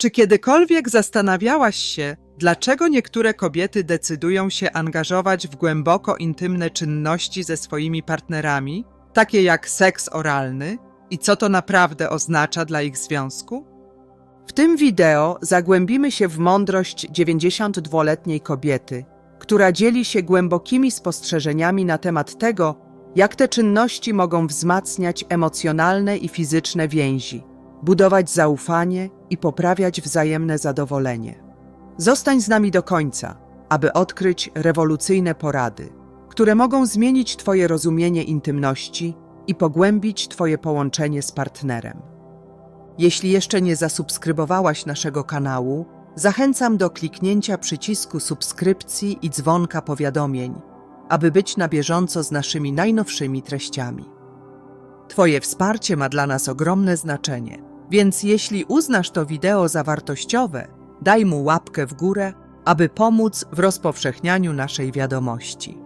Czy kiedykolwiek zastanawiałaś się, dlaczego niektóre kobiety decydują się angażować w głęboko intymne czynności ze swoimi partnerami, takie jak seks oralny, i co to naprawdę oznacza dla ich związku? W tym wideo zagłębimy się w mądrość 92-letniej kobiety, która dzieli się głębokimi spostrzeżeniami na temat tego, jak te czynności mogą wzmacniać emocjonalne i fizyczne więzi, budować zaufanie i poprawiać wzajemne zadowolenie. Zostań z nami do końca, aby odkryć rewolucyjne porady, które mogą zmienić Twoje rozumienie intymności i pogłębić Twoje połączenie z partnerem. Jeśli jeszcze nie zasubskrybowałaś naszego kanału, zachęcam do kliknięcia przycisku subskrypcji i dzwonka powiadomień, aby być na bieżąco z naszymi najnowszymi treściami. Twoje wsparcie ma dla nas ogromne znaczenie, więc jeśli uznasz to wideo za wartościowe, daj mu łapkę w górę, aby pomóc w rozpowszechnianiu naszej wiadomości.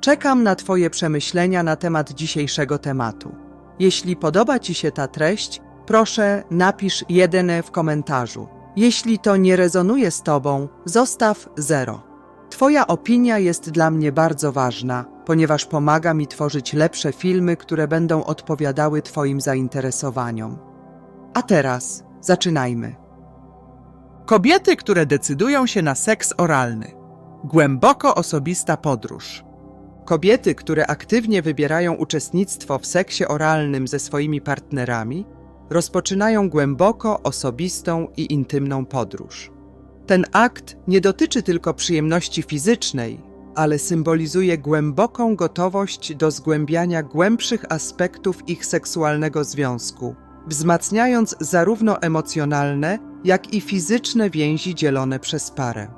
Czekam na Twoje przemyślenia na temat dzisiejszego tematu. Jeśli podoba Ci się ta treść, proszę napisz jedyne w komentarzu. Jeśli to nie rezonuje z Tobą, zostaw zero. Twoja opinia jest dla mnie bardzo ważna, ponieważ pomaga mi tworzyć lepsze filmy, które będą odpowiadały Twoim zainteresowaniom. A teraz zaczynajmy. Kobiety, które decydują się na seks oralny. Głęboko osobista podróż. Kobiety, które aktywnie wybierają uczestnictwo w seksie oralnym ze swoimi partnerami, rozpoczynają głęboko osobistą i intymną podróż. Ten akt nie dotyczy tylko przyjemności fizycznej, ale symbolizuje głęboką gotowość do zgłębiania głębszych aspektów ich seksualnego związku, wzmacniając zarówno emocjonalne, jak i fizyczne więzi dzielone przez parę.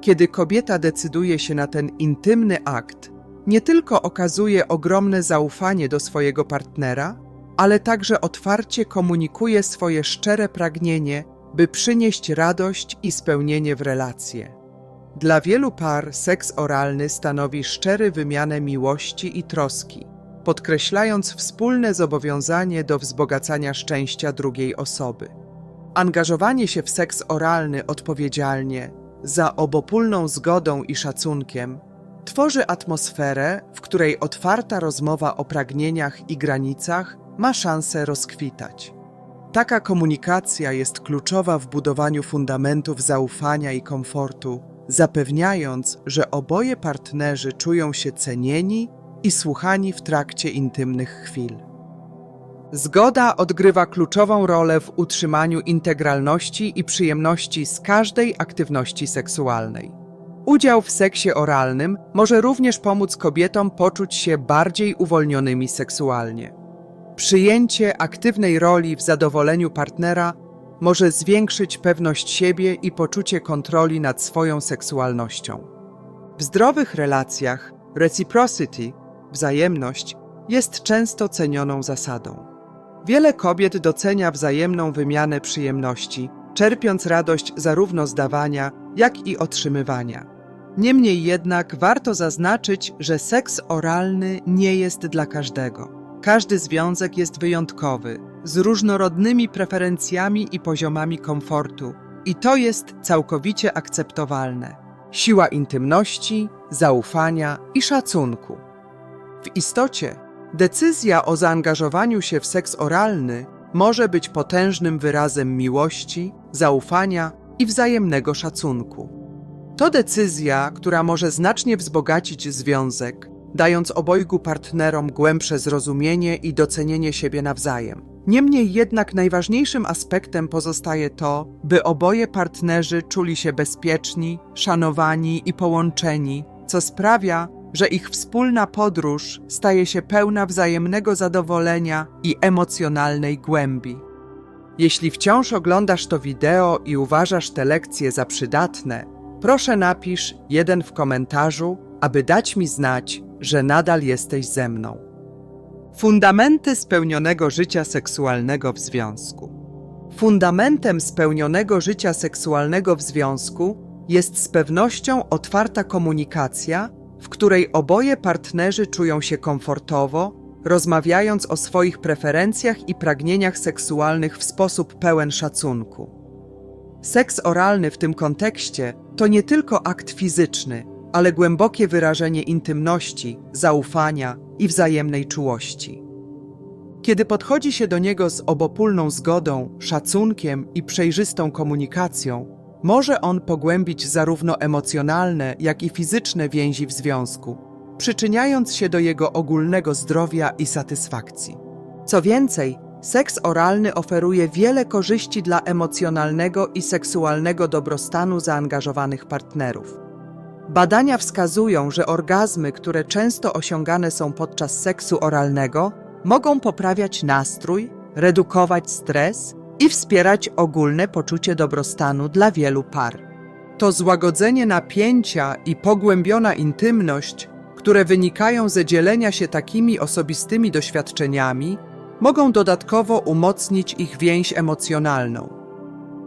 Kiedy kobieta decyduje się na ten intymny akt, nie tylko okazuje ogromne zaufanie do swojego partnera, ale także otwarcie komunikuje swoje szczere pragnienie, by przynieść radość i spełnienie w relacje. Dla wielu par seks oralny stanowi szczery wymianę miłości i troski, podkreślając wspólne zobowiązanie do wzbogacania szczęścia drugiej osoby. Angażowanie się w seks oralny odpowiedzialnie, za obopólną zgodą i szacunkiem, tworzy atmosferę, w której otwarta rozmowa o pragnieniach i granicach ma szansę rozkwitać. Taka komunikacja jest kluczowa w budowaniu fundamentów zaufania i komfortu, zapewniając, że oboje partnerzy czują się cenieni i słuchani w trakcie intymnych chwil. Zgoda odgrywa kluczową rolę w utrzymaniu integralności i przyjemności z każdej aktywności seksualnej. Udział w seksie oralnym może również pomóc kobietom poczuć się bardziej uwolnionymi seksualnie. Przyjęcie aktywnej roli w zadowoleniu partnera może zwiększyć pewność siebie i poczucie kontroli nad swoją seksualnością. W zdrowych relacjach reciprocity, wzajemność, jest często cenioną zasadą. Wiele kobiet docenia wzajemną wymianę przyjemności, czerpiąc radość zarówno z dawania, jak i otrzymywania. Niemniej jednak warto zaznaczyć, że seks oralny nie jest dla każdego. Każdy związek jest wyjątkowy, z różnorodnymi preferencjami i poziomami komfortu, i to jest całkowicie akceptowalne. Siła intymności, zaufania i szacunku. W istocie, decyzja o zaangażowaniu się w seks oralny może być potężnym wyrazem miłości, zaufania i wzajemnego szacunku. To decyzja, która może znacznie wzbogacić związek, dając obojgu partnerom głębsze zrozumienie i docenienie siebie nawzajem. Niemniej jednak najważniejszym aspektem pozostaje to, by oboje partnerzy czuli się bezpieczni, szanowani i połączeni, co sprawia, że ich wspólna podróż staje się pełna wzajemnego zadowolenia i emocjonalnej głębi. Jeśli wciąż oglądasz to wideo i uważasz te lekcje za przydatne, proszę napisz jeden w komentarzu, aby dać mi znać, że nadal jesteś ze mną. Fundamenty spełnionego życia seksualnego w związku. Fundamentem spełnionego życia seksualnego w związku jest z pewnością otwarta komunikacja, w której oboje partnerzy czują się komfortowo, rozmawiając o swoich preferencjach i pragnieniach seksualnych w sposób pełen szacunku. Seks oralny w tym kontekście to nie tylko akt fizyczny, ale głębokie wyrażenie intymności, zaufania i wzajemnej czułości. Kiedy podchodzi się do niego z obopólną zgodą, szacunkiem i przejrzystą komunikacją, może on pogłębić zarówno emocjonalne, jak i fizyczne więzi w związku, przyczyniając się do jego ogólnego zdrowia i satysfakcji. Co więcej, seks oralny oferuje wiele korzyści dla emocjonalnego i seksualnego dobrostanu zaangażowanych partnerów. Badania wskazują, że orgazmy, które często osiągane są podczas seksu oralnego, mogą poprawiać nastrój, redukować stres i wspierać ogólne poczucie dobrostanu dla wielu par. To złagodzenie napięcia i pogłębiona intymność, które wynikają ze dzielenia się takimi osobistymi doświadczeniami, mogą dodatkowo umocnić ich więź emocjonalną.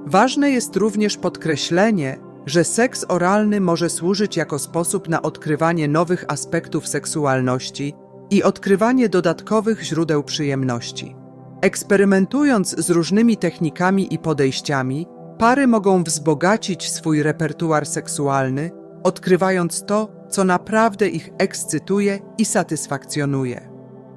Ważne jest również podkreślenie, że seks oralny może służyć jako sposób na odkrywanie nowych aspektów seksualności i odkrywanie dodatkowych źródeł przyjemności. Eksperymentując z różnymi technikami i podejściami, pary mogą wzbogacić swój repertuar seksualny, odkrywając to, co naprawdę ich ekscytuje i satysfakcjonuje.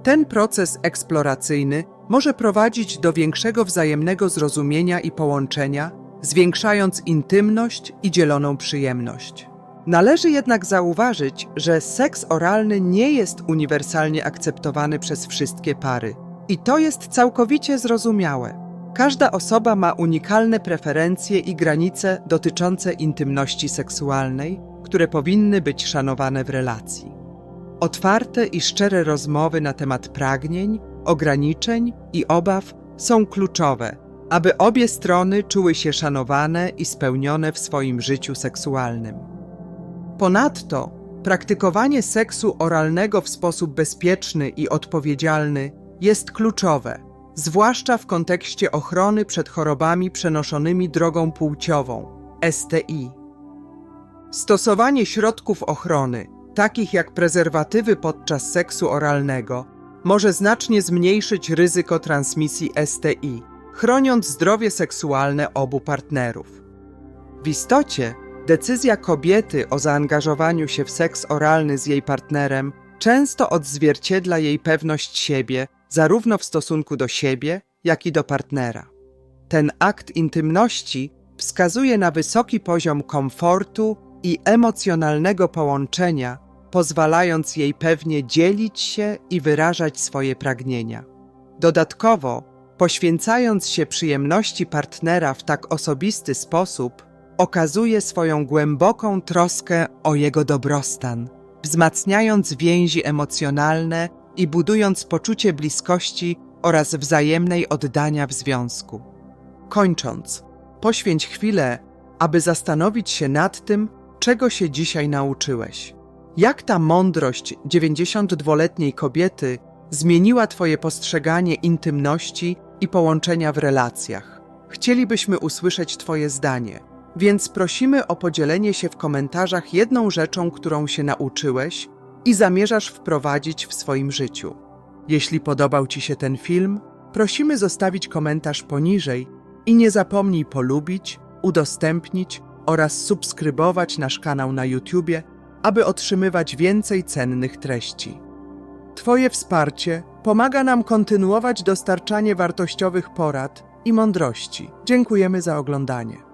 Ten proces eksploracyjny może prowadzić do większego wzajemnego zrozumienia i połączenia, zwiększając intymność i dzieloną przyjemność. Należy jednak zauważyć, że seks oralny nie jest uniwersalnie akceptowany przez wszystkie pary. I to jest całkowicie zrozumiałe. Każda osoba ma unikalne preferencje i granice dotyczące intymności seksualnej, które powinny być szanowane w relacji. Otwarte i szczere rozmowy na temat pragnień, ograniczeń i obaw są kluczowe, aby obie strony czuły się szanowane i spełnione w swoim życiu seksualnym. Ponadto, praktykowanie seksu oralnego w sposób bezpieczny i odpowiedzialny jest kluczowe, zwłaszcza w kontekście ochrony przed chorobami przenoszonymi drogą płciową STI. Stosowanie środków ochrony, takich jak prezerwatywy podczas seksu oralnego, może znacznie zmniejszyć ryzyko transmisji STI, chroniąc zdrowie seksualne obu partnerów. W istocie, decyzja kobiety o zaangażowaniu się w seks oralny z jej partnerem często odzwierciedla jej pewność siebie, zarówno w stosunku do siebie, jak i do partnera. Ten akt intymności wskazuje na wysoki poziom komfortu i emocjonalnego połączenia, pozwalając jej pewnie dzielić się i wyrażać swoje pragnienia. Dodatkowo, poświęcając się przyjemności partnera w tak osobisty sposób, okazuje swoją głęboką troskę o jego dobrostan, wzmacniając więzi emocjonalne i budując poczucie bliskości oraz wzajemnej oddania w związku. Kończąc, poświęć chwilę, aby zastanowić się nad tym, czego się dzisiaj nauczyłeś. Jak ta mądrość 92-letniej kobiety zmieniła Twoje postrzeganie intymności i połączenia w relacjach? Chcielibyśmy usłyszeć Twoje zdanie, więc prosimy o podzielenie się w komentarzach jedną rzeczą, którą się nauczyłeś i zamierzasz wprowadzić w swoim życiu. Jeśli podobał Ci się ten film, prosimy zostawić komentarz poniżej i nie zapomnij polubić, udostępnić oraz subskrybować nasz kanał na YouTube, aby otrzymywać więcej cennych treści. Twoje wsparcie pomaga nam kontynuować dostarczanie wartościowych porad i mądrości. Dziękujemy za oglądanie.